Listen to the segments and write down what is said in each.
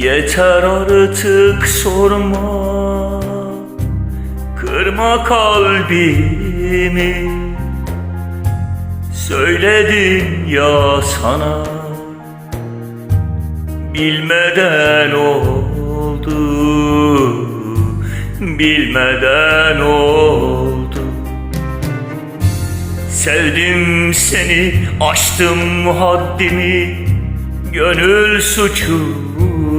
Yeter artık sorma. Kırma kalbimi. Söyledim ya sana. Bilmeden oldu. Bilmeden oldu. Sevdim seni aştım haddimi. Gönül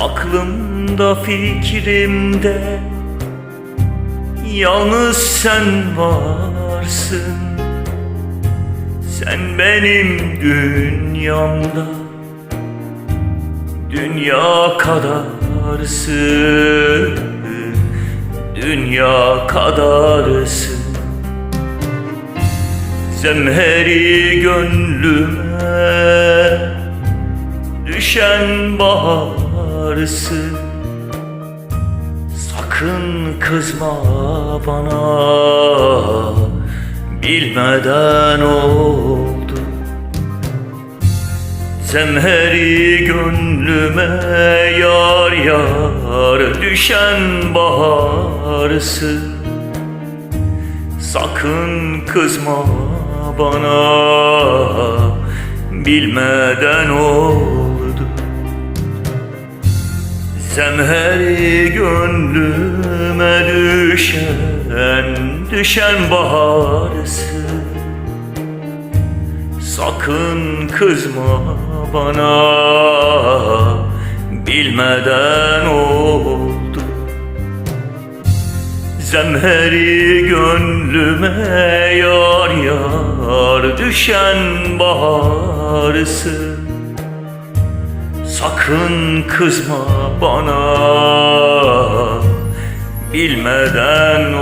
Aklımda fikrimde Yalnız sen varsın. Sen benim dünyamda Dünya kadarsın. Dünya kadarsın. Zemheri gönlüme Düşen baharsın Sakın kızma bana. Bilmeden oldu. Zemheri gönlüme yar yar Düşen baharsın Sakın kızma bana. Bilmeden oldu Zemheri gönlüme düşen Düşen baharsın Sakın kızma bana Bilmeden oldu. Zemheri gönlüme yar yar düşen baharsın Sakın kızma bana. Bilmeden